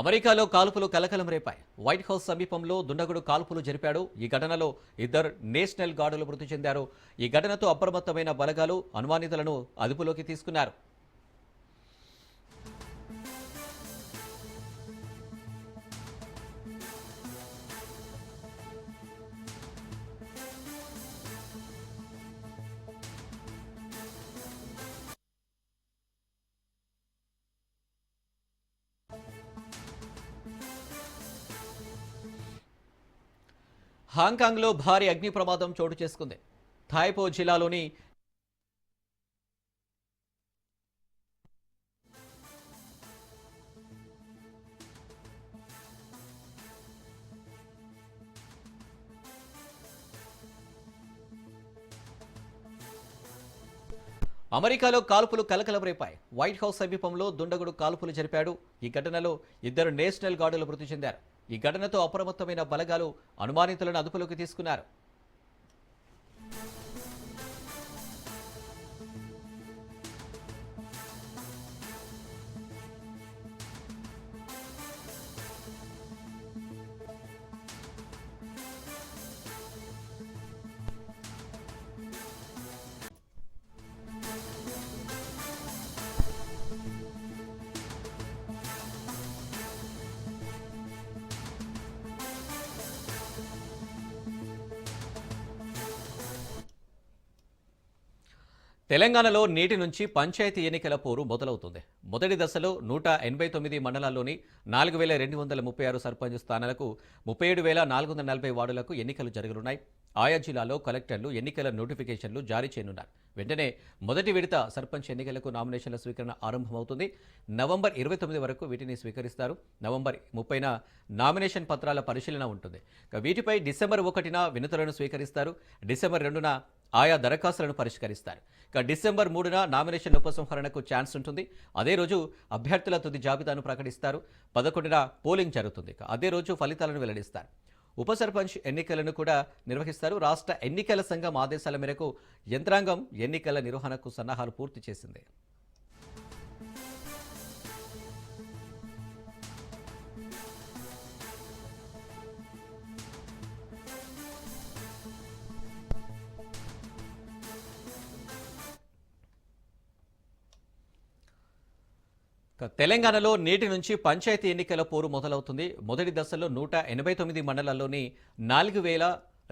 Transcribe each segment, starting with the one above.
అమెరికాలో కాల్పులు కలకలం రేపాయి వైట్ హౌస్ సమీపంలో దుండగుడు కాల్పులు జరిపాడు. ఈ ఘటనలో ఇద్దరు నేషనల్ గార్డులు మృతి చెందారు. ఈ ఘటనతో అప్రమత్తమైన బలగాలు అనుమానితులను అదుపులోకి తీసుకున్నారు. హాంకాంగ్లో భారీ అగ్ని ప్రమాదం చోటు చేసుకుంది. థాయ్పో జిల్లాలోని అమెరికాలో కాల్పులు కలకలం రేపాయి వైట్ హౌస్ సమీపంలో దుండగుడు కాల్పులు జరిపాడు. ఈ ఘటనలో ఇద్దరు నేషనల్ గార్డులు మృతి చెందారు. ఈ ఘటనతో అప్రమత్తమైన బలగాలు అనుమానితులను అదుపులోకి తీసుకున్నారు. తెలంగాణలో నేటి నుంచి పంచాయతీ ఎన్నికల పోరు మొదలవుతుంది. మొదటి దశలో నూట ఎనభై తొమ్మిది మండలాల్లోని నాలుగు వేల రెండు వందల ముప్పై ఆరు సర్పంచ్ స్థానాలకు ముప్పై ఏడు వేల నాలుగు వందల నలభై వార్డులకు ఎన్నికలు జరగనున్నాయి. ఆయా జిల్లాలో కలెక్టర్లు ఎన్నికల నోటిఫికేషన్లు జారీ చేయనున్నారు. వెంటనే మొదటి విడత సర్పంచ్ ఎన్నికలకు నామినేషన్ల స్వీకరణ ఆరంభమవుతుంది. నవంబర్ ఇరవై తొమ్మిది వరకు వీటిని స్వీకరిస్తారు. నవంబర్ ముప్పైన నామినేషన్ పత్రాల పరిశీలన ఉంటుంది. వీటిపై డిసెంబర్ ఒకటిన వినతులను స్వీకరిస్తారు. డిసెంబర్ రెండున ఆయా దరఖాస్తులను పరిష్కరిస్తారు. ఇక డిసెంబర్ మూడున నామినేషన్ ఉపసంహరణకు ఛాన్స్ ఉంటుంది. అదే రోజు అభ్యర్థుల తుది జాబితాను ప్రకటిస్తారు. పదకొండున పోలింగ్ జరుగుతుంది. ఇక అదే రోజు ఫలితాలను వెల్లడిస్తారు. ఉప సర్పంచ్ ఎన్నికలను కూడా నిర్వహిస్తారు. రాష్ట్ర ఎన్నికల సంఘం ఆదేశాల మేరకు యంత్రాంగం ఎన్నికల నిర్వహణకు సన్నాహాలు పూర్తి చేసింది. తెలంగాణలో నేటి నుంచి పంచాయతీ ఎన్నికల పోరు మొదలవుతుంది. మొదటి దశలో నూట ఎనభై తొమ్మిది మండలాల్లోని నాలుగు వేల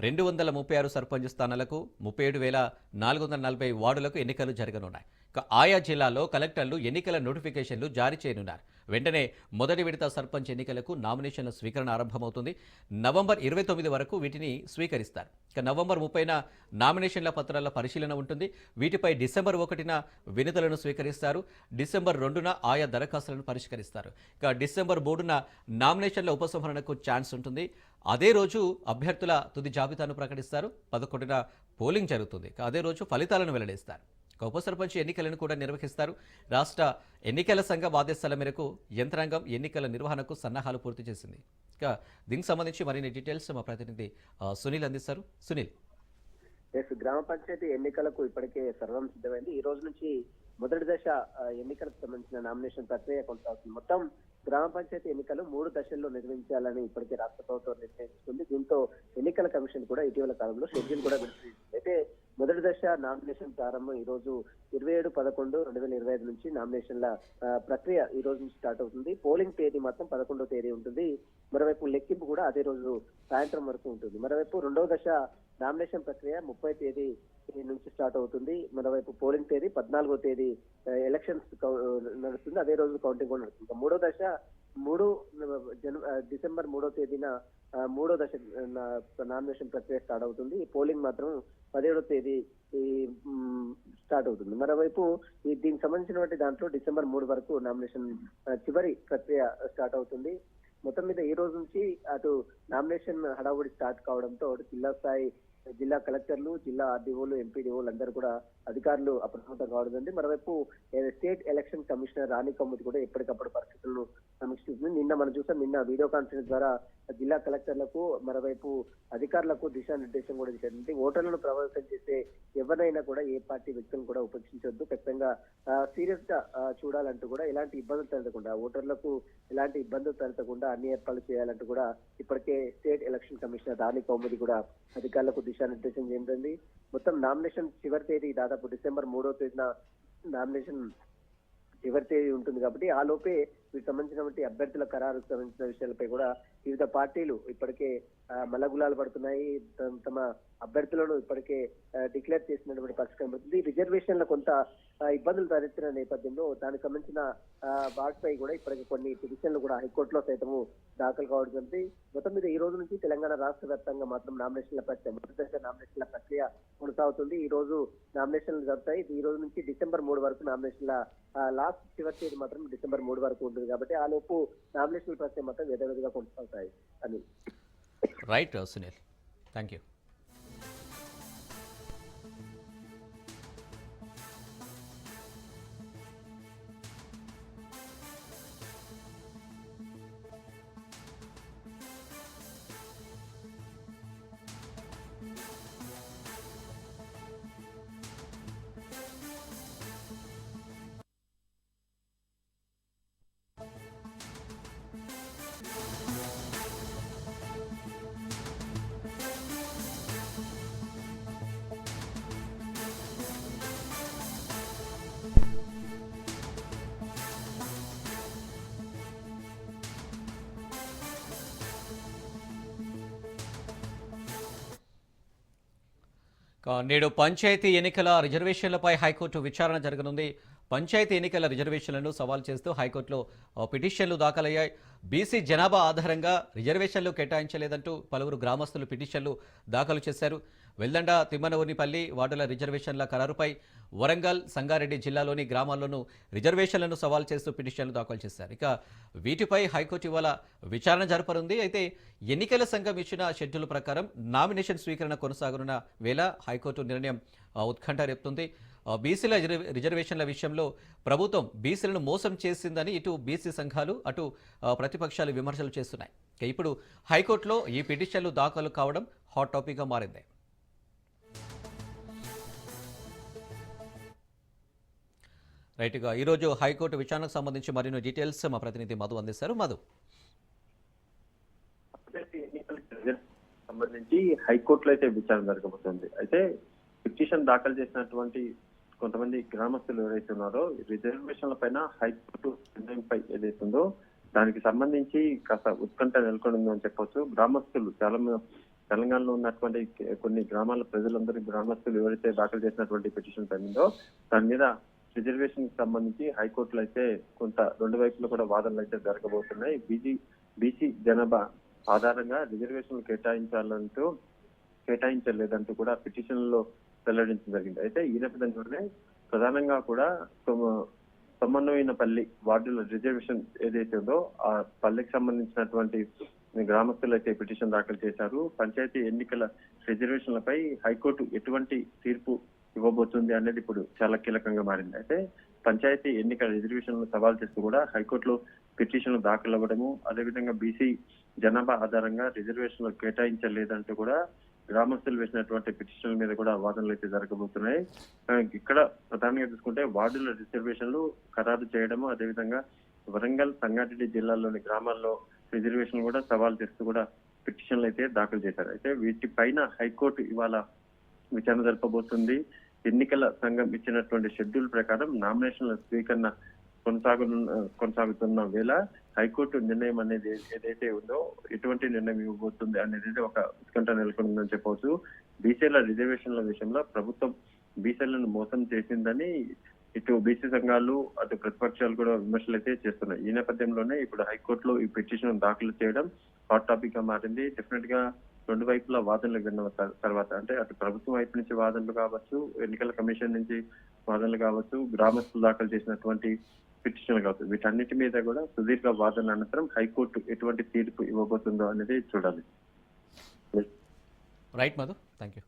రెండు వందల ముప్పై ఆరు సర్పంచ్ స్థానాలకు ముప్పై ఏడు వేల నాలుగు వందల నలభై వార్డులకు ఎన్నికలు జరగనున్నాయి. ఆయా జిల్లాల్లో కలెక్టర్లు ఎన్నికల నోటిఫికేషన్లు జారీ చేయనున్నారు. వెంటనే మొదటి విడత సర్పంచ్ ఎన్నికలకు నామినేషన్ల స్వీకరణ ఆరంభమవుతుంది. నవంబర్ ఇరవై తొమ్మిది వరకు వీటిని స్వీకరిస్తారు. ఇక నవంబర్ ముప్పైన నామినేషన్ల పత్రాల పరిశీలన ఉంటుంది. వీటిపై డిసెంబర్ ఒకటిన వినతులను స్వీకరిస్తారు. డిసెంబర్ రెండున ఆయా దరఖాస్తులను పరిష్కరిస్తారు. ఇక డిసెంబర్ మూడున నామినేషన్ల ఉపసంహరణకు ఛాన్స్ ఉంటుంది. అదే రోజు అభ్యర్థుల తుది జాబితాను ప్రకటిస్తారు. పదకొండున పోలింగ్ జరుగుతుంది. ఇక అదే రోజు ఫలితాలను వెల్లడిస్తారు. ఇక ఉప సర్పంచ్ ఎన్నికలను కూడా నిర్వహిస్తారు. రాష్ట్ర ఎన్నికల సంఘం ఆదేశాల మేరకు యంత్రాంగం ఎన్నికల నిర్వహణకు సన్నాహాలు పూర్తి చేసింది. ఇక దీనికి సంబంధించి మరిన్ని డీటెయిల్స్ మా ప్రతినిధి సునీల్ అందిస్తారు. సునీల్. ఎస్ గ్రామ పంచాయతీ ఎన్నికలకు ఇప్పటికే సర్వం సిద్ధమైంది. ఈ రోజు నుంచి మొదటి దశ ఎన్నికలకు సంబంధించిన నామినేషన్ ప్రక్రియ కొనసాగుతుంది. మొత్తం గ్రామ పంచాయతీ ఎన్నికలు మూడు దశల్లో నిర్వహించాలని ఇప్పటికే రాష్ట్ర ప్రభుత్వం నిర్ణయించుకుంది. దీంతో ఎన్నికల కమిషన్ కూడా ఇటీవల కాలంలో షెడ్యూల్ కూడా విడుదల అయితే మొదటి దశ నామినేషన్ ప్రారంభం ఈ రోజు ఇరవై ఏడు పదకొండు రెండు వేల ఇరవై ఐదు నుంచి నామినేషన్ల ప్రక్రియ ఈ రోజు నుంచి స్టార్ట్ అవుతుంది. పోలింగ్ తేదీ మాత్రం పదకొండో తేదీ ఉంటుంది. మరోవైపు లెక్కింపు కూడా అదే రోజు సాయంత్రం వరకు ఉంటుంది. మరోవైపు రెండవ దశ నామినేషన్ ప్రక్రియ ముప్పై తేదీ నుంచి స్టార్ట్ అవుతుంది. మరోవైపు పోలింగ్ తేదీ పద్నాలుగో తేదీ ఎలక్షన్స్ కౌ- నడుస్తుంది. అదే రోజు కౌంటింగ్ కూడా నడుస్తుంది. మూడో దశ మూడు జన డిసెంబర్ మూడో తేదీన మూడో దశ నామినేషన్ ప్రక్రియ స్టార్ట్ అవుతుంది. ఈ పోలింగ్ మాత్రం పదిహేడో తేదీ ఈ స్టార్ట్ అవుతుంది. మరోవైపు ఈ దీనికి సంబంధించినటువంటి దాంట్లో డిసెంబర్ మూడు వరకు నామినేషన్ చివరి ప్రక్రియ స్టార్ట్ అవుతుంది. మొత్తం మీద ఈ రోజు నుంచి అటు నామినేషన్ హడావుడి స్టార్ట్ కావడంతో అటు జిల్లా స్థాయి జిల్లా కలెక్టర్లు జిల్లా ఆర్డీఓలు ఎంపీడీఓలు అందరూ కూడా అధికారులు అప్రమత్తం కావడం మరోవైపు state election commissioner Rani Kummudi కూడా ఎప్పటికప్పుడు పరిస్థితులను సమీక్షిస్తుంది. నిన్న మన మనం చూసాం నిన్న వీడియో కాన్ఫరెన్స్ ద్వారా జిల్లా కలెక్టర్లకు మరోవైపు అధికారులకు దిశానిర్దేశం కూడా చేసింది ఓటర్లను ప్రభావితం చేసే ఎవరైనా కూడా ఏ పార్టీ వ్యక్తులను కూడా ఉపేక్షించొద్దు ఖచ్చితంగా సీరియస్గా చూడాలంటూ కూడా ఎలాంటి ఇబ్బందులు తలెత్తకుండా ఓటర్లకు ఎలాంటి ఇబ్బందులు తలెత్తకుండా అన్ని ఏర్పాట్లు చేయాలంటూ కూడా ఇప్పటికే స్టేట్ ఎలక్షన్ కమిషనర్ దాని కౌముది కూడా అధికారులకు దిశానిర్దేశం చేసింది మొత్తం నామినేషన్ చివరి తేదీ దాదాపు డిసెంబర్ మూడో తేదీన నామినేషన్ చివరి తేదీ ఉంటుంది కాబట్టి ఆ లోపే వీటికి సంబంధించినటువంటి అభ్యర్థుల ఖరారు సంబంధించిన విషయాలపై కూడా వివిధ పార్టీలు ఇప్పటికే మలగులాలు పడుతున్నాయి. తమ- అభ్యర్థులను ఇప్పటికే డిక్లేర్ చేసినటువంటి పరిస్థితి కనబడుతుంది. రిజర్వేషన్ల కొంత ఇబ్బందులు తలెత్తిన నేపథ్యంలో దానికి సంబంధించిన వాటిపై కూడా ఇప్పటికే కొన్ని పిటిషన్లు కూడా హైకోర్టులో సైతము దాఖలు కావడం జరిగింది. మొత్తం మీద ఈ రోజు నుంచి తెలంగాణ రాష్ట్ర వ్యాప్తంగా మాత్రం నామినేషన్ల ప్రక్రియ మొదటి దశ నామినేషన్ల ప్రక్రియ కొనసాగుతుంది. ఈ రోజు నామినేషన్లు జరుగుతాయి. ఈ రోజు నుంచి డిసెంబర్ మూడు వరకు నామినేషన్ల లాస్ట్ చివరి తేదీ మాత్రం డిసెంబర్ మూడు వరకు ఉంటుంది. కాబట్టి ఆ లోపు నామినేషన్ల ప్రక్రియ మాత్రం యథావిధిగా కొనసాగుతాయి అని. రైట్ సునీల్ థ్యాంక్ యూ నేడు పంచాయతీ ఎన్నికల రిజర్వేషన్లపై హైకోర్టు విచారణ జరగనుంది. పంచాయతీ ఎన్నికల రిజర్వేషన్లను సవాల్ చేస్తూ హైకోర్టులో పిటిషన్లు దాఖలయ్యాయి. బీసీ జనాభా ఆధారంగా రిజర్వేషన్లు కేటాయించలేదంటూ పలువురు గ్రామస్తులు పిటిషన్లు దాఖలు చేశారు. వెల్దండ తిమ్మనవునిపల్లి వార్డుల రిజర్వేషన్ల ఖరారుపై వరంగల్ సంగారెడ్డి జిల్లాలోని గ్రామాల్లోనూ రిజర్వేషన్లను సవాల్ చేస్తూ పిటిషన్లు దాఖలు చేశారు. ఇక వీటిపై హైకోర్టు ఇవాళ విచారణ జరపనుంది. అయితే ఎన్నికల సంఘం ఇచ్చిన షెడ్యూల్ ప్రకారం నామినేషన్ స్వీకరణ కొనసాగనున్న వేళ హైకోర్టు నిర్ణయం ఉత్కంఠ రేపుతుంది. బీసీల రిజర్వేషన్ల విషయంలో ప్రభుత్వం బీసీలను మోసం చేసిందని ఇటు బీసీ సంఘాలు అటు ప్రతిపక్షాలు విమర్శలు చేస్తున్నాయి. ఇప్పుడు హైకోర్టులో ఈ పిటిషన్లు దాఖలు కావడం హాట్ టాపిక్గా మారింది. రైట్గా ఈరోజు హైకోర్టు విచారణకు సంబంధించి మరిన్ని డీటెయిల్స్ మా ప్రతినిధి మధు అందిస్తారు. మధు. సంబంధించి హైకోర్టులో అయితే విచారణ జరగబోతుంది. అయితే పిటిషన్ దాఖలు చేసినటువంటి కొంతమంది గ్రామస్తులు ఎవరైతే ఉన్నారో రిజర్వేషన్ల పైన హైకోర్టు నిర్ణయంపై ఏదైతుందో దానికి సంబంధించి కాస్త ఉత్కంఠ నెలకొని అని చెప్పొచ్చు. గ్రామస్తులు చాలా తెలంగాణలో ఉన్నటువంటి కొన్ని గ్రామాల ప్రజలందరూ గ్రామస్తులు ఎవరైతే దాఖలు చేసినటువంటి పిటిషన్ పైన దాని మీద రిజర్వేషన్కి సంబంధించి హైకోర్టులో అయితే కొంత రెండు వైపులు కూడా వాదనలు అయితే జరగబోతున్నాయి. బీజీ బీసీ జనాభా ఆధారంగా రిజర్వేషన్లు కేటాయించాలంటూ కేటాయించలేదంటూ కూడా పిటిషన్లో వెల్లడించడం జరిగింది. అయితే ఈ నేపథ్యంలోనే ప్రధానంగా కూడా తొమ్మ- పల్లి వార్డుల రిజర్వేషన్ ఏదైతే ఉందో ఆ పల్లెకి సంబంధించినటువంటి గ్రామస్తులు అయితే పిటిషన్ దాఖలు చేశారు. పంచాయతీ ఎన్నికల రిజర్వేషన్లపై హైకోర్టు ఎటువంటి తీర్పు ఇవ్వబోతుంది అనేది ఇప్పుడు చాలా కీలకంగా మారింది. అయితే పంచాయతీ ఎన్నికల రిజర్వేషన్లు సవాల్ చేస్తూ కూడా హైకోర్టులో పిటిషన్లు దాఖలు అవ్వడము అదేవిధంగా బీసీ జనాభా ఆధారంగా రిజర్వేషన్లు కేటాయించలేదంటూ కూడా గ్రామస్తులు వేసినటువంటి పిటిషన్ల మీద కూడా వాదనలు అయితే జరగబోతున్నాయి. ఇక్కడ ప్రధానంగా చూసుకుంటే వార్డుల రిజర్వేషన్లు ఖరారు చేయడము అదేవిధంగా వరంగల్ సంగారెడ్డి జిల్లాలోని గ్రామాల్లో రిజర్వేషన్ కూడా సవాల్ చేస్తూ కూడా పిటిషన్లు అయితే దాఖలు చేశారు. అయితే వీటిపైన హైకోర్టు ఇవాళ విచారణ జరపబోతుంది. ఎన్నికల సంఘం ఇచ్చినటువంటి షెడ్యూల్ ప్రకారం నామినేషన్ల స్వీకరణ కొనసాగు కొనసాగుతున్న వేళ హైకోర్టు నిర్ణయం అనేది ఏదైతే ఉందో ఎటువంటి నిర్ణయం ఇవ్వబోతుంది అనేది ఒక ఉత్కంఠ నెలకొందని చెప్పవచ్చు. బీసీల రిజర్వేషన్ల విషయంలో ప్రభుత్వం బీసీలను మోసం చేసిందని ఇటు బీసీ సంఘాలు అటు ప్రతిపక్షాలు కూడా విమర్శలు అయితే చేస్తున్నాయి. ఈ నేపథ్యంలోనే ఇప్పుడు హైకోర్టులో ఈ పిటిషన్ దాఖలు చేయడం హాట్ టాపిక్గా మారింది. డెఫినెట్గా రెండు వైపులా వాదనలు విన్న తర్వాత అంటే అటు ప్రభుత్వం వైపు నుంచి వాదనలు కావచ్చు ఎన్నికల కమిషన్ నుంచి వాదనలు కావచ్చు గ్రామస్తులు దాఖలు చేసినటువంటి పిటిషన్లు కావచ్చు వీటన్నిటి మీద కూడా సుదీర్ఘ వాదన అనంతరం హైకోర్టు ఎటువంటి తీర్పు ఇవ్వబోతుందో అనేది చూడాలి. Right Madhu thank you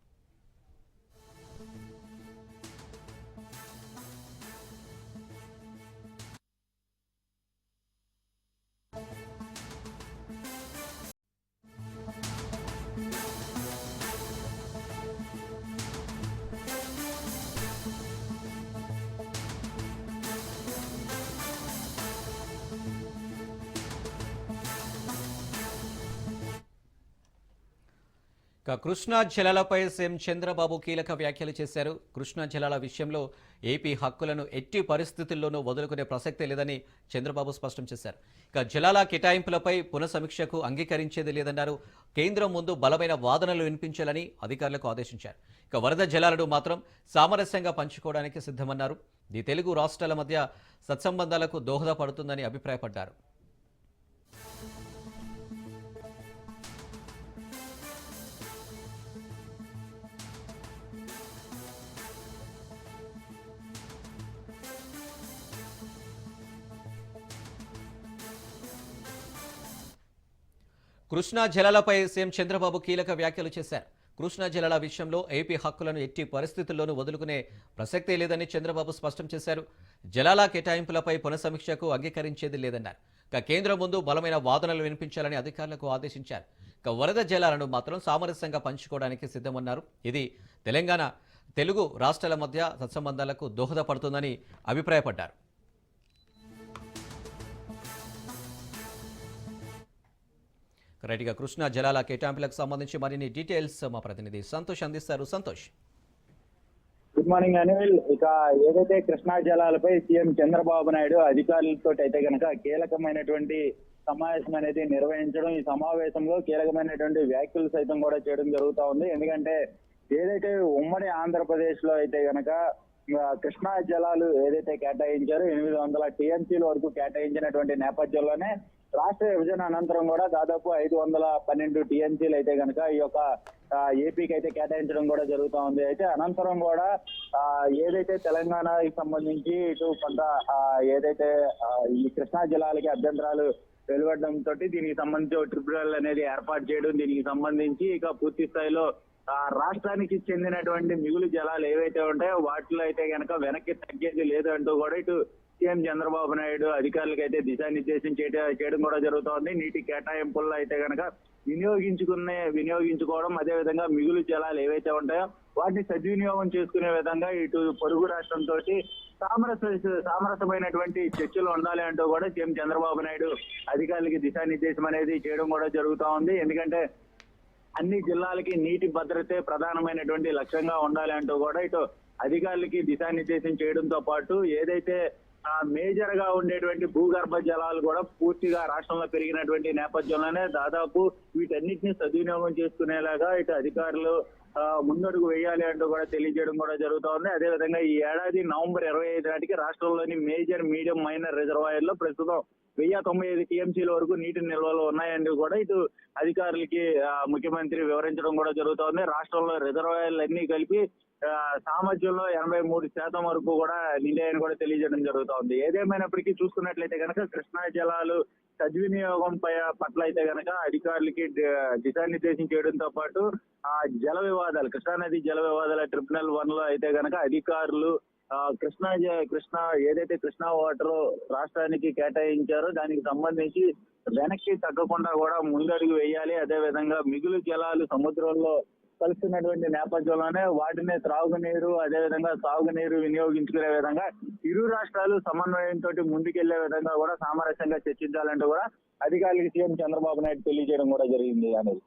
Krishna జలాలపై CM Chandrababu కీలక వ్యాఖ్యలు చేశారు. కృష్ణా జలాల విషయంలో ఏపీ హక్కులను ఎట్టి పరిస్థితుల్లోనూ వదులుకునే ప్రసక్తే లేదని చంద్రబాబు స్పష్టం చేశారు. ఇక జలాల కేటాయింపులపై పునఃసమీక్షకు అంగీకరించేది లేదన్నారు. కేంద్రం ముందు బలమైన వాదనలు వినిపించాలని అధికారులకు ఆదేశించారు. ఇక వరద జలాలను మాత్రం సామరస్యంగా పంచుకోవడానికి సిద్ధమన్నారు. ఇది తెలుగు రాష్ట్రాల మధ్య సత్సంబంధాలకు దోహదపడుతుందని అభిప్రాయపడ్డారు. కృష్ణా జలాలపై సీఎం చంద్రబాబు కీలక వ్యాఖ్యలు చేశారు. కృష్ణా జలాల విషయంలో ఏపీ హక్కులను ఎట్టి పరిస్థితుల్లోనూ వదులుకునే ప్రసక్తే లేదని చంద్రబాబు స్పష్టం చేశారు. జలాల కేటాయింపులపై పునఃసమీక్షకు అంగీకరించేది లేదన్నారు. ఇక కేంద్రం ముందు బలమైన వాదనలు వినిపించాలని అధికారులకు ఆదేశించారు. ఇక వరద జలాలను మాత్రం సామరస్యంగా పంచుకోవడానికి సిద్ధమన్నారు. ఇది తెలంగాణ తెలుగు రాష్ట్రాల మధ్య సత్సంబంధాలకు దోహదపడుతుందని అభిప్రాయపడ్డారు. రైట్గా కృష్ణా జలాల కేటాయింపులకు సంబంధించి మరిన్ని డీటెయిల్స్ మా ప్రతినిధి సంతోష్ అందిస్తారు. సంతోష్. గుడ్ మార్నింగ్ అనిల్ ఇక ఏదైతే కృష్ణా జలాలపై సీఎం చంద్రబాబు నాయుడు అధికారులతో అయితే కనుక కీలకమైనటువంటి సమావేశం అనేది నిర్వహించడం ఈ సమావేశంలో కీలకమైనటువంటి వ్యాఖ్యలు సైతం కూడా చేయడం జరుగుతా ఉంది. ఎందుకంటే ఏదైతే ఉమ్మడి ఆంధ్రప్రదేశ్లో అయితే గనక కృష్ణా జలాలు ఏదైతే కేటాయించారో ఎనిమిది వందల టీఎంసీల వరకు కేటాయించినటువంటి నేపథ్యంలోనే రాష్ట్ర విభజన అనంతరం కూడా దాదాపు ఐదు వందల పన్నెండు టీఎంసీలు అయితే కనుక ఈ యొక్క ఏపీకి అయితే కేటాయించడం కూడా జరుగుతూ ఉంది. అయితే అనంతరం కూడా ఆ, ఏదైతే తెలంగాణకి సంబంధించి ఇటు కొంత ఆ, ఏదైతే ఈ కృష్ణా జలాలకి అభ్యంతరాలు వెలువడడంతో తోటి దీనికి సంబంధించి ట్రిబ్యునల్ అనేది ఏర్పాటు చేయడం దీనికి సంబంధించి ఇక పూర్తి స్థాయిలో రాష్ట్రానికి చెందినటువంటి మిగులు జలాలు ఏవైతే ఉంటాయో వాటిలో అయితే కనుక వెనక్కి తగ్గేది లేదు అంటూ కూడా ఇటు సీఎం చంద్రబాబు నాయుడు అధికారులకు అయితే దిశానిర్దేశం చేయడం కూడా జరుగుతోంది. నీటి కేటాయింపుల్లో అయితే కనుక వినియోగించుకునే వినియోగించుకోవడం అదే విధంగా మిగులు జలాలు ఏవైతే ఉంటాయో వాటిని సద్వినియోగం చేసుకునే విధంగా ఇటు పొరుగు రాష్ట్రంతో సామరస్య సామరస్యమైనటువంటి చర్చలు ఉండాలి అంటూ కూడా సీఎం చంద్రబాబు నాయుడు అధికారులకి దిశానిర్దేశం అనేది చేయడం కూడా జరుగుతూ ఉంది ఎందుకంటే అన్ని జిల్లాలకి నీటి భద్రతే ప్రధానమైనటువంటి లక్ష్యంగా ఉండాలి అంటూ కూడా ఇటు అధికారులకి దిశానిర్దేశం చేయడంతో పాటు ఏదైతే మేజర్గా ఉండేటువంటి భూగర్భ జలాలు కూడా పూర్తిగా రాష్ట్రంలో పెరిగినటువంటి నేపథ్యంలోనే దాదాపు వీటన్నిటిని సద్వినియోగం చేసుకునేలాగా ఇటు అధికారులు ముందడుగు వేయాలి అంటూ కూడా తెలియజేయడం కూడా జరుగుతూ ఉంది. అదే విధంగా ఈ ఏడాది నవంబర్ ఇరవై ఐదు నాటికి రాష్ట్రంలోని మేజర్ మీడియం మైనర్ రిజర్వాయర్లో ప్రస్తుతం వెయ్యి తొంభై ఐదు టీఎంసీల వరకు నీటి నిల్వలు ఉన్నాయండి కూడా. ఇటు అధికారులకి ముఖ్యమంత్రి వివరించడం కూడా జరుగుతోంది. రాష్ట్రంలో రిజర్వాయర్లు అన్ని కలిపి సామర్థ్యంలో ఎనభై మూడు శాతం వరకు కూడా నిండాయని కూడా తెలియజేయడం జరుగుతోంది. ఏదేమైనప్పటికీ చూసుకున్నట్లయితే కనుక కృష్ణా జలాలు సద్వినియోగం పట్ల అయితే కనుక అధికారులకి దిశానిర్దేశం చేయడంతో పాటు ఆ జల వివాదాలు కృష్ణానది జల వివాదాల ట్రిబ్యునల్ వన్లో అయితే కనుక అధికారులు కృష్ణా జ- కృష్ణా ఏదైతే కృష్ణా వాటర్ రాష్ట్రానికి కేటాయించారో దానికి సంబంధించి వెనక్కి తగ్గకుండా కూడా ముందడుగు వేయాలి. అదే విధంగా మిగులు జలాలు సముద్రంలో కలుస్తున్నటువంటి నేపథ్యంలోనే వాటిని త్రాగునీరు అదే విధంగా సాగునీరు వినియోగించుకునే విధంగా ఇరు రాష్ట్రాలు సమన్వయంతో ముందుకెళ్ళే విధంగా కూడా సామరస్యంగా చర్చించాలంటూ కూడా అధికారులకు సీఎం చంద్రబాబు నాయుడు తెలియజేయడం కూడా జరిగింది అనేది.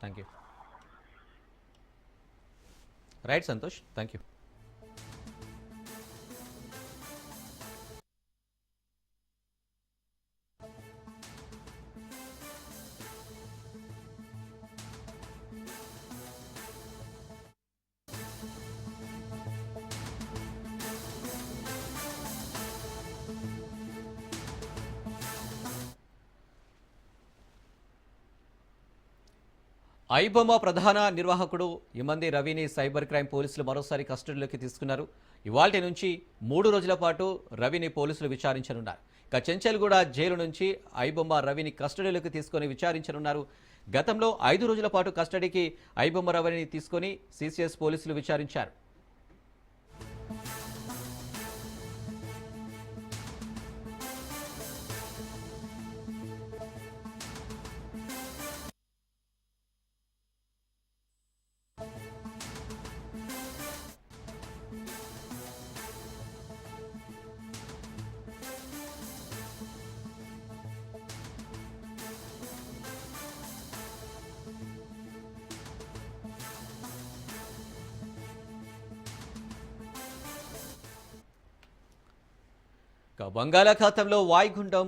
Thank you right Santosh thank you iBomma ప్రధాన నిర్వాహకుడు ఇమంది రవిని సైబర్ క్రైమ్ పోలీసులు మరోసారి కస్టడీలోకి తీసుకున్నారు. ఇవాల్టి నుంచి మూడు రోజుల పాటు రవిని పోలీసులు విచారించనున్నారు. ఇక చెంచల్గూడ జైలు నుంచి ఐబొమ్మ రవిని కస్టడీలోకి తీసుకొని విచారించనున్నారు. గతంలో ఐదు రోజుల పాటు కస్టడీకి ఐబొమ్మ రవిని తీసుకొని సిసిఎస్ పోలీసులు విచారించారు. బంగాళాఖాతంలో వాయుగుండం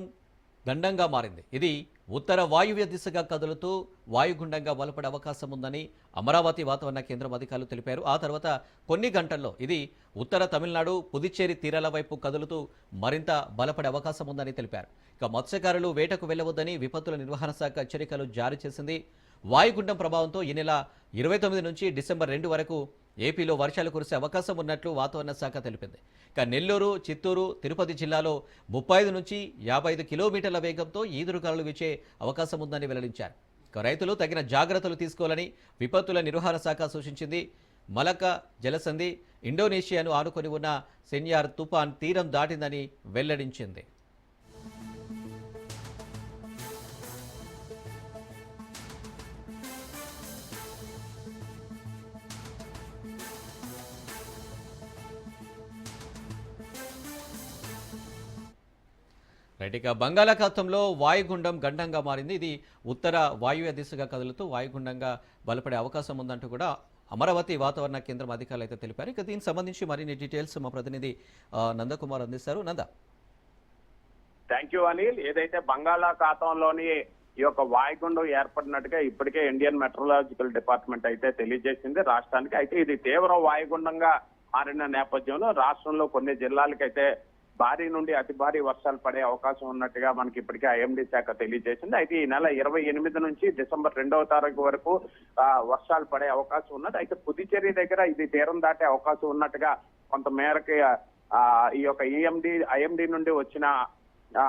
గండంగా మారింది. ఇది ఉత్తర వాయువ్య దిశగా కదులుతూ వాయుగుండంగా బలపడే అవకాశం ఉందని అమరావతి వాతావరణ కేంద్రం అధికారులు తెలిపారు. ఆ తర్వాత కొన్ని గంటల్లో ఇది ఉత్తర తమిళనాడు పుదుచ్చేరి తీరాల వైపు కదులుతూ మరింత బలపడే అవకాశం ఉందని తెలిపారు. ఇక మత్స్యకారులు వేటకు వెళ్ళవద్దని విపత్తుల నిర్వహణ శాఖ హెచ్చరికలు జారీ చేసింది. వాయుగుండం ప్రభావంతో ఈ నెల ఇరవై తొమ్మిది నుంచి డిసెంబర్ రెండు వరకు ఏపీలో వర్షాలు కురిసే అవకాశం ఉన్నట్లు వాతావరణ శాఖ తెలిపింది. ఇక నెల్లూరు చిత్తూరు తిరుపతి జిల్లాలో ముప్పై ఐదు నుంచి యాభై ఐదు కిలోమీటర్ల వేగంతో ఈదురుగాలు వీచే అవకాశం ఉందని వెల్లడించారు. ఇక రైతులు తగిన జాగ్రత్తలు తీసుకోవాలని విపత్తుల నిర్వహణ శాఖ సూచించింది. మలక జలసంధి ఇండోనేషియాను ఆనుకొని ఉన్న సెన్యార్ తుఫాన్ తీరం దాటిందని వెల్లడించింది. రైట్ ఇక బంగాళాఖాతంలో వాయుగుండం గండంగా మారింది. ఇది ఉత్తర వాయువ్య దిశగా కదులుతూ వాయుగుండంగా బలపడే అవకాశం ఉందంటూ కూడా అమరావతి వాతావరణ కేంద్రం అధికారులు అయితే తెలిపారు. ఇక దీనికి సంబంధించి మరిన్ని డీటెయిల్స్ మా ప్రతినిధి నందకుమార్ అందిస్తారు. నంద. థ్యాంక్ యూ అనిల్ ఏదైతే బంగాళాఖాతంలోని ఈ యొక్క వాయుగుండం ఏర్పడినట్టుగా ఇప్పటికే ఇండియన్ మెట్రలాజికల్ డిపార్ట్మెంట్ అయితే తెలియజేసింది. రాష్ట్రానికి అయితే ఇది తీవ్ర వాయుగుండంగా మారిన నేపథ్యంలో రాష్ట్రంలో కొన్ని జిల్లాలకైతే భారీ నుండి అతి భారీ వర్షాలు పడే అవకాశం ఉన్నట్టుగా మనకి ఇప్పటికే ఐఎండీ శాఖ తెలియజేసింది. అయితే ఈ నెల ఇరవై ఎనిమిది నుంచి డిసెంబర్ రెండవ తారీఖు వరకు వర్షాలు పడే అవకాశం ఉన్నది. అయితే పుదుచ్చేరి దగ్గర ఇది తీరం దాటే అవకాశం ఉన్నట్టుగా కొంత మేరకు ఈ యొక్క ఈఎండి ఐఎండి నుండి వచ్చిన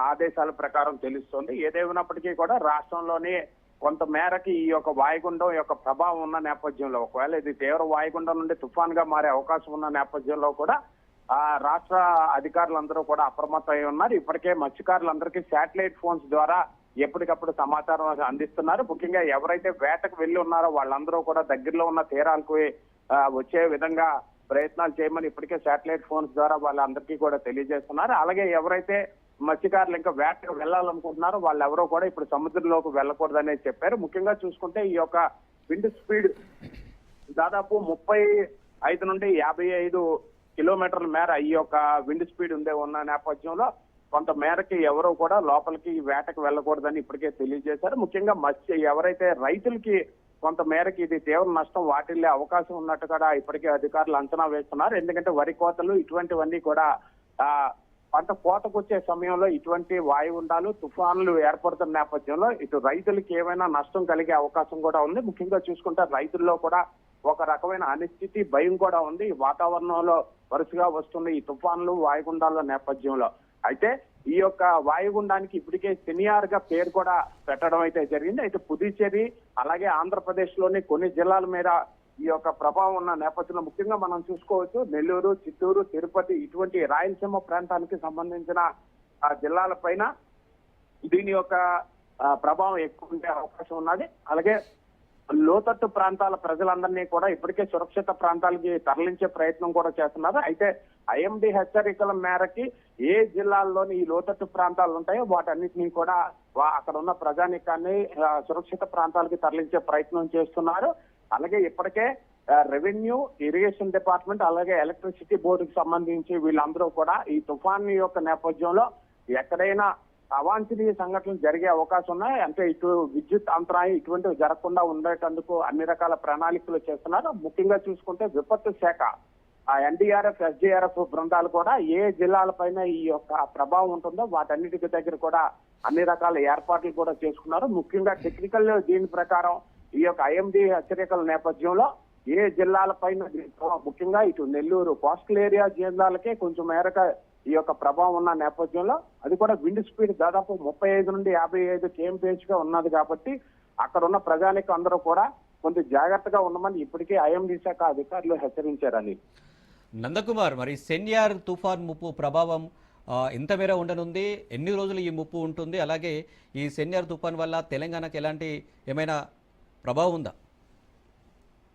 ఆదేశాల ప్రకారం తెలుస్తోంది. ఏదేమైనప్పటికీ కూడా రాష్ట్రంలోని కొంత మేరకి ఈ యొక్క వాయుగుండం యొక్క ప్రభావం ఉన్న నేపథ్యంలో ఒకవేళ ఇది తీవ్ర వాయుగుండం నుండి తుఫాన్గా మారే అవకాశం ఉన్న నేపథ్యంలో కూడా ఆ రాష్ట్ర అధికారులందరూ కూడా అప్రమత్తమై ఉన్నారు. ఇప్పటికే మత్స్యకారులందరికీ శాటిలైట్ ఫోన్స్ ద్వారా ఎప్పటికప్పుడు సమాచారం అందిస్తున్నారు. ముఖ్యంగా ఎవరైతే వేటకు వెళ్ళి ఉన్నారో వాళ్ళందరూ కూడా దగ్గరలో ఉన్న తీరాలకు వచ్చే విధంగా ప్రయత్నాలు చేయమని ఇప్పటికే శాటిలైట్ ఫోన్స్ ద్వారా వాళ్ళందరికీ కూడా తెలియజేస్తున్నారు. అలాగే ఎవరైతే మత్స్యకారులు ఇంకా వేటకు వెళ్ళాలనుకుంటున్నారో వాళ్ళెవరో కూడా ఇప్పుడు సముద్రంలోకి వెళ్ళకూడదనే చెప్పారు. ముఖ్యంగా చూసుకుంటే ఈ యొక్క విండ్ స్పీడ్ దాదాపు ముప్పై ఐదు నుండి యాభై ఐదు కిలోమీటర్ల మేర ఈ యొక్క విండ్ స్పీడ్ ఉందే ఉన్న నేపథ్యంలో కొంత మేరకి ఎవరు కూడా లోపలికి వేటకు వెళ్ళకూడదని ఇప్పటికే తెలియజేశారు. ముఖ్యంగా మత్స్య ఎవరైతే రైతులకి కొంత మేరకి ఇది తీవ్ర నష్టం వాటిల్లే అవకాశం ఉన్నట్టు కూడా ఇప్పటికే అధికారులు అంచనా వేస్తున్నారు. ఎందుకంటే వరి కోతలు ఇటువంటివన్నీ కూడా ఆ పంట కోతకొచ్చే సమయంలో ఇటువంటి వాయుగుండాలు తుఫాన్లు ఏర్పడుతున్న నేపథ్యంలో ఇటు రైతులకి ఏమైనా నష్టం కలిగే అవకాశం కూడా ఉంది. ముఖ్యంగా చూసుకుంటే రైతుల్లో కూడా ఒక రకమైన అనిశ్చితి భయం కూడా ఉంది. ఈ వాతావరణంలో వరుసగా వస్తున్న ఈ తుఫాన్లు వాయుగుండాల నేపథ్యంలో. అయితే ఈ యొక్క వాయుగుండానికి ఇప్పటికే సినియార్గా పేరు కూడా పెట్టడం అయితే జరిగింది. అయితే పుదుచ్చేరి అలాగే ఆంధ్రప్రదేశ్లోని కొన్ని జిల్లాల మీద ఈ యొక్క ప్రభావం ఉన్న నేపథ్యంలో ముఖ్యంగా మనం చూసుకోవచ్చు. నెల్లూరు చిత్తూరు తిరుపతి ఇటువంటి రాయలసీమ ప్రాంతానికి సంబంధించిన ఆ జిల్లాల పైన దీని యొక్క ప్రభావం ఎక్కువ ఉండే అవకాశం ఉన్నది. అలాగే లోతట్టు ప్రాంతాల ప్రజలందరినీ కూడా ఇప్పటికే సురక్షిత ప్రాంతాలకి తరలించే ప్రయత్నం కూడా చేస్తున్నారు. అయితే ఐఎండి హెచ్చరికల మేరకి ఏ జిల్లాల్లోని ఈ లోతట్టు ప్రాంతాలు ఉంటాయో వాటన్నిటినీ కూడా అక్కడ ఉన్న ప్రజానికాన్ని సురక్షిత ప్రాంతాలకి తరలించే ప్రయత్నం చేస్తున్నారు. అలాగే ఇప్పటికే రెవెన్యూ ఇరిగేషన్ డిపార్ట్మెంట్ అలాగే ఎలక్ట్రిసిటీ బోర్డుకి సంబంధించి వీళ్ళందరూ కూడా ఈ తుఫాన్ యొక్క నేపథ్యంలో ఎక్కడైనా అవాంఛనీయ సంఘటనలు జరిగే అవకాశం ఉన్నాయి. అంటే ఇటు విద్యుత్ అంతరాయం ఇటువంటివి జరగకుండా ఉండేటందుకు అన్ని రకాల ప్రణాళికలు చేస్తున్నారు. ముఖ్యంగా చూసుకుంటే విపత్తు శాఖ ఆ ఎన్డీఆర్ఎఫ్ ఎస్డీఆర్ఎఫ్ బృందాలు కూడా ఏ జిల్లాలపైన ఈ యొక్క ప్రభావం ఉంటుందో వాటన్నిటికి దగ్గర కూడా అన్ని రకాల ఏర్పాట్లు కూడా చేసుకున్నారు. ముఖ్యంగా టెక్నికల్ దీని ప్రకారం ఈ యొక్క ఐఎండి హెచ్చరికల నేపథ్యంలో ఏ జిల్లాలపైన ముఖ్యంగా ఇటు నెల్లూరు కోస్టల్ ఏరియా జిల్లాలకే కొంచెం మేరకు ఈ యొక్క ప్రభావం ఉన్న నేపథ్యంలో అది కూడా విండ్ స్పీడ్ దాదాపు ముప్పై ఐదు నుండి యాభై ఐదు కేఎంపీహెచ్గా ఉన్నది కాబట్టి అక్కడ ఉన్న ప్రజానికి అందరూ కూడా కొంచెం జాగ్రత్తగా ఉండమని ఇప్పటికే ఐఎండి శాఖ అధికారులు హెచ్చరించారని. నందకుమార్ మరి సెన్యార్ తుఫాన్ ముప్పు ప్రభావం ఎంత మేర ఉండనుంది ఎన్ని రోజులు ఈ ముప్పు ఉంటుంది? అలాగే ఈ సెన్యార్ తుఫాన్ వల్ల తెలంగాణకు ఎలాంటి ఏమైనా ప్రభావం ఉందా?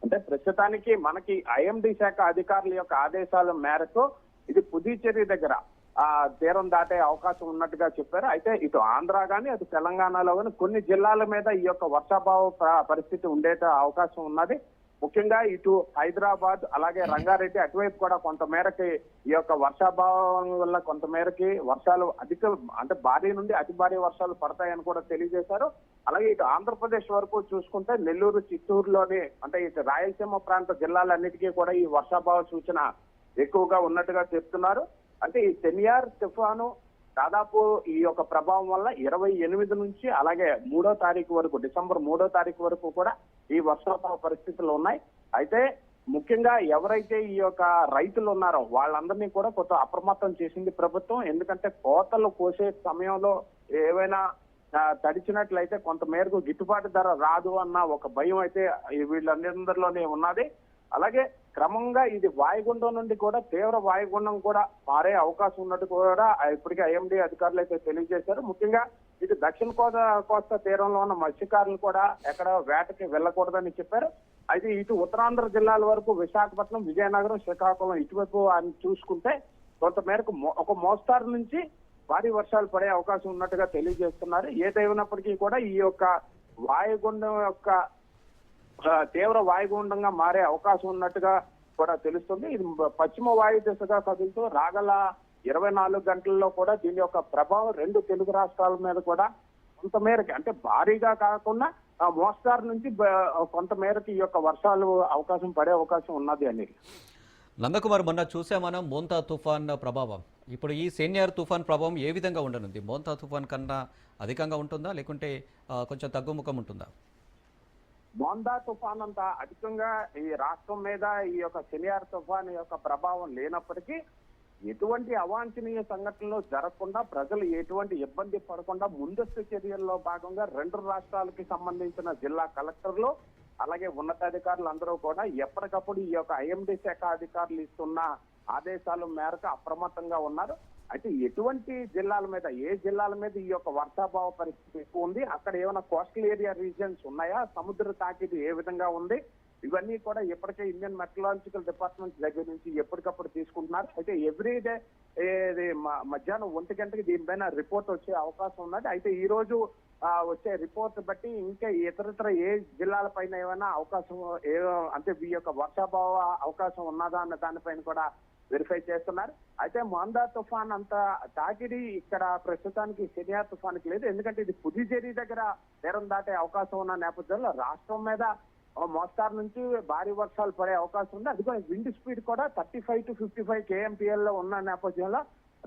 అంటే ప్రస్తుతానికి మనకి ఐఎండి శాఖ అధికారుల యొక్క ఆదేశాల మేరకు ఇది పుదుచ్చేరి దగ్గర. ఆ తీరం దాటే అవకాశం ఉన్నట్టుగా చెప్పారు. అయితే ఇటు ఆంధ్ర కానీ అటు తెలంగాణలో కానీ కొన్ని జిల్లాల మీద ఈ యొక్క వర్షాభావ పరిస్థితి ఉండే అవకాశం ఉన్నది. ముఖ్యంగా ఇటు హైదరాబాద్ అలాగే రంగారెడ్డి అటువైపు కూడా కొంతమేరకి ఈ యొక్క వర్షాభావం వల్ల కొంతమేరకి వర్షాలు అధిక అంటే భారీ నుండి అతి భారీ వర్షాలు పడతాయని కూడా తెలియజేశారు. అలాగే ఇటు ఆంధ్రప్రదేశ్ వరకు చూసుకుంటే నెల్లూరు చిత్తూరులోని అంటే ఇటు రాయలసీమ ప్రాంత జిల్లాలన్నిటికీ కూడా ఈ వర్షాభావ సూచన ఎక్కువగా ఉన్నట్టుగా చెప్తున్నారు. అంటే ఈ సెమియార్ తుఫాను దాదాపు ఈ యొక్క ప్రభావం వల్ల ఇరవై ఎనిమిది నుంచి అలాగే మూడో తారీఖు వరకు డిసెంబర్ మూడో తారీఖు వరకు కూడా ఈ వర్షోత్సవ పరిస్థితులు ఉన్నాయి. అయితే ముఖ్యంగా ఎవరైతే ఈ యొక్క రైతులు ఉన్నారో వాళ్ళందరినీ కూడా కొంత అప్రమత్తం చేసింది ప్రభుత్వం. ఎందుకంటే కోతలు కోసే సమయంలో ఏవైనా తడిచినట్లయితే కొంతమేరకు గిట్టుబాటు ధర రాదు అన్న ఒక భయం అయితే వీళ్ళందరిలోనే ఉన్నది. అలాగే క్రమంగా ఇది వాయుగుండం నుండి కూడా తీవ్ర వాయుగుండం కూడా మారే అవకాశం ఉన్నట్టు కూడా ఇప్పటికే ఐఎండీ అధికారులు అయితే తెలియజేశారు. ముఖ్యంగా ఇది దక్షిణ కోస్తా కోస్తా తీరంలో ఉన్న మత్స్యకారులు కూడా ఎక్కడ వేటకి వెళ్ళకూడదని చెప్పారు. అయితే ఇటు ఉత్తరాంధ్ర జిల్లాల వరకు విశాఖపట్నం విజయనగరం శ్రీకాకుళం ఇటువైపు అని చూసుకుంటే కొంత మేరకు మో- ఒక మోస్తారు నుంచి భారీ వర్షాలు పడే అవకాశం ఉన్నట్టుగా తెలియజేస్తున్నారు. ఏదైనప్పటికీ కూడా ఈ యొక్క వాయుగుండం యొక్క తీవ్ర వాయుగుండంగా మారే అవకాశం ఉన్నట్టుగా కూడా తెలుస్తుంది. ఇది పశ్చిమ వాయు దిశగా కదులుతూ రాగల ఇరవై నాలుగు గంటల్లో కూడా దీని యొక్క ప్రభావం రెండు తెలుగు రాష్ట్రాల మీద కూడా కొంత మేరకి అంటే భారీగా కాకుండా ఆ, మోస్తారు నుంచి బ- కొంత ఈ యొక్క వర్షాలు అవకాశం పడే అవకాశం ఉన్నది అని. నందకుమార్ మొన్న చూసే మనం మోంతా తుఫాన్ ప్రభావం. ఇప్పుడు ఈ సీనియర్ తుఫాన్ ప్రభావం ఏ విధంగా ఉండనుంది? మోంతా తుఫాన్ కన్నా అధికంగా ఉంటుందా? లేకుంటే కొంచెం తగ్గుముఖం ఉంటుందా? మోందా తుఫాన్ అంత అధికంగా ఈ రాష్ట్రం మీద ఈ యొక్క శనియార్ తుఫాన్ యొక్క ప్రభావం లేనప్పటికీ ఎటువంటి అవాంఛనీయ సంఘటనలు జరగకుండా ప్రజలు ఎటువంటి ఇబ్బంది పడకుండా ముందస్తు చర్యల్లో భాగంగా రెండు రాష్ట్రాలకి సంబంధించిన జిల్లా కలెక్టర్లు అలాగే ఉన్నతాధికారులు అందరూ కూడా ఎప్పటికప్పుడు ఈ యొక్క ఐఎండి శాఖ అధికారులు ఇస్తున్న ఆదేశాల మేరకు అప్రమత్తంగా ఉన్నారు. అయితే ఎటువంటి జిల్లాల మీద ఏ జిల్లాల మీద ఈ యొక్క వర్షాభావ పరిస్థితి ఎక్కువ ఉంది? అక్కడ ఏమైనా కోస్టల్ ఏరియా రీజియన్స్ ఉన్నాయా? సముద్ర తాకిడి ఏ విధంగా ఉంది? ఇవన్నీ కూడా ఇప్పటికే ఇండియన్ మెట్రలాజికల్ డిపార్ట్మెంట్ దగ్గర నుంచి ఎప్పటికప్పుడు తీసుకుంటున్నారు. అయితే ఎవ్రీ డే మధ్యాహ్నం ఒంటి గంటకి దీనిపైన రిపోర్ట్ వచ్చే అవకాశం ఉన్నది. అయితే ఈ రోజు వచ్చే రిపోర్ట్ బట్టి ఇంకా ఇతరతర ఏ జిల్లాల పైన ఏమైనా అవకాశం ఏ అంటే ఈ యొక్క వర్షాభావ అవకాశం ఉన్నదా అన్న దానిపైన కూడా వెరిఫై చేస్తున్నారు. అయితే మాందా తుఫాన్ అంత తాకిడి ఇక్కడ ప్రస్తుతానికి సెనియా తుఫాన్కి లేదు. ఎందుకంటే ఇది పుదుచేరి దగ్గర తీరం దాటే అవకాశం ఉన్న నేపథ్యంలో రాష్ట్రం మీద మోస్తారు నుంచి భారీ వర్షాలు పడే అవకాశం ఉంది. అందుకని విండ్ స్పీడ్ కూడా thirty five to fifty five కేఎంపీఎల్లో ఉన్న నేపథ్యంలో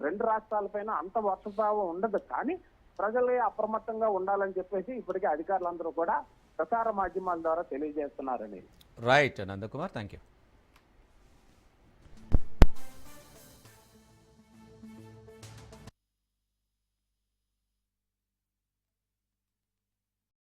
రెండు రాష్ట్రాలపైన అంత వర్షభావం ఉండదు. కానీ ప్రజలే అప్రమత్తంగా ఉండాలని చెప్పేసి ఇప్పటికే అధికారులందరూ కూడా ప్రసార మాధ్యమాల ద్వారా తెలియజేస్తున్నారని. Right Nandakumar thank you